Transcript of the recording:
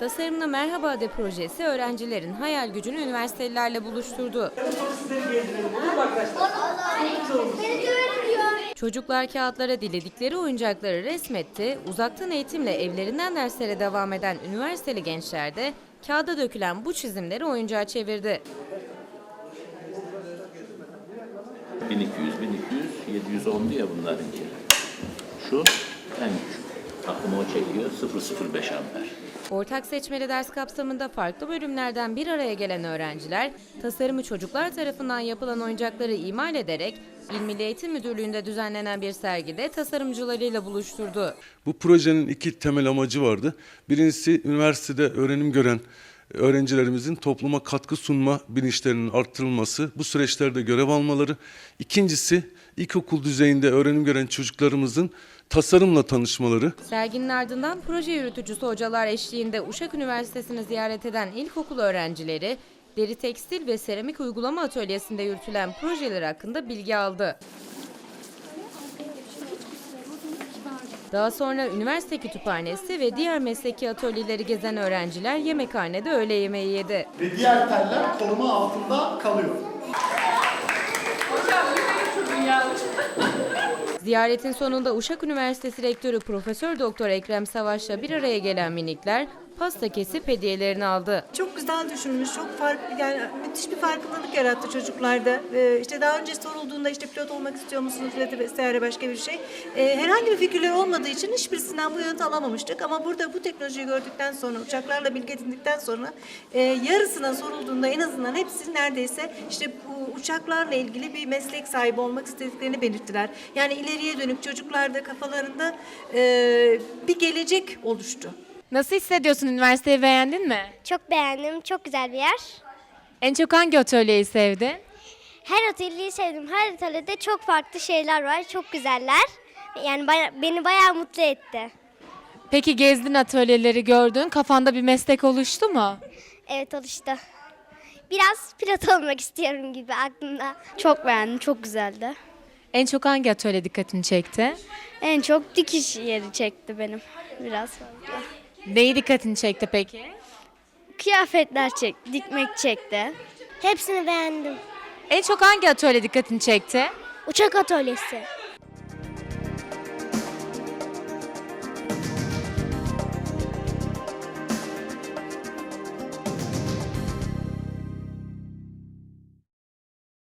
Tasarımla Merhaba De projesi öğrencilerin hayal gücünü üniversitelilerle buluşturdu. Çocuklar kağıtlara diledikleri oyuncakları resmetti, uzaktan eğitimle evlerinden derslere devam eden üniversiteli gençler de kağıda dökülen bu çizimleri oyuncağa çevirdi. 1200, 1200, 710 diye bunlarınki. Şu en küçük. Aklıma o çekiyor 005 amper. Ortak seçmeli ders kapsamında farklı bölümlerden bir araya gelen öğrenciler, tasarımı çocuklar tarafından yapılan oyuncakları imal ederek İl Milli Eğitim Müdürlüğü'nde düzenlenen bir sergide tasarımcılarıyla buluşturdu. Bu projenin iki temel amacı vardı. Birincisi üniversitede öğrenim gören öğrencilerimizin topluma katkı sunma bilinçlerinin arttırılması, bu süreçlerde görev almaları. İkincisi ilkokul düzeyinde öğrenim gören çocuklarımızın tasarımla tanışmaları. Serginin ardından proje yürütücüsü hocalar eşliğinde Uşak Üniversitesi'ni ziyaret eden ilkokul öğrencileri, deri tekstil ve seramik uygulama atölyesinde yürütülen projeler hakkında bilgi aldı. Daha sonra üniversite kütüphanesi ve diğer mesleki atölyeleri gezen öğrenciler yemekhanede öğle yemeği yedi. ve diğer teller koruma altında kalıyor. Ziyaretin sonunda Uşak Üniversitesi Rektörü Profesör Doktor Ekrem Savaş'la bir araya gelen minikler pasta kesip hediyelerini aldı. Çok güzel düşünmüş, çok farklı yani müthiş bir farkındalık yarattı çocuklarda. Ee, işte daha önce sorulduğunda işte pilot olmak istiyor musunuz vesaire başka bir şey. Ee, herhangi bir fikirleri olmadığı için hiçbirisinden bu yanıtı alamamıştık. Ama burada bu teknolojiyi gördükten sonra, uçaklarla bilgi edindikten sonra e, yarısına sorulduğunda en azından hepsi neredeyse işte bu uçaklarla ilgili bir meslek sahibi olmak istediklerini belirttiler. Yani ileriye dönük çocuklarda kafalarında e, bir gelecek oluştu. Nasıl hissediyorsun? Üniversiteyi beğendin mi? Çok beğendim. Çok güzel bir yer. En çok hangi atölyeyi sevdin? Her atölyeyi sevdim. Her atölyede çok farklı şeyler var. Çok güzeller. Yani baya- beni bayağı mutlu etti. Peki gezdin atölyeleri gördün. Kafanda bir meslek oluştu mu? Evet oluştu. Biraz pilot olmak istiyorum gibi aklımda. Çok beğendim, çok güzeldi. En çok hangi atölye dikkatini çekti? En çok dikiş yeri çekti benim biraz fazla. Neyi dikkatini çekti peki? Kıyafetler çekti, dikmek çekti. Hepsini beğendim. En çok hangi atölye dikkatini çekti? Uçak atölyesi.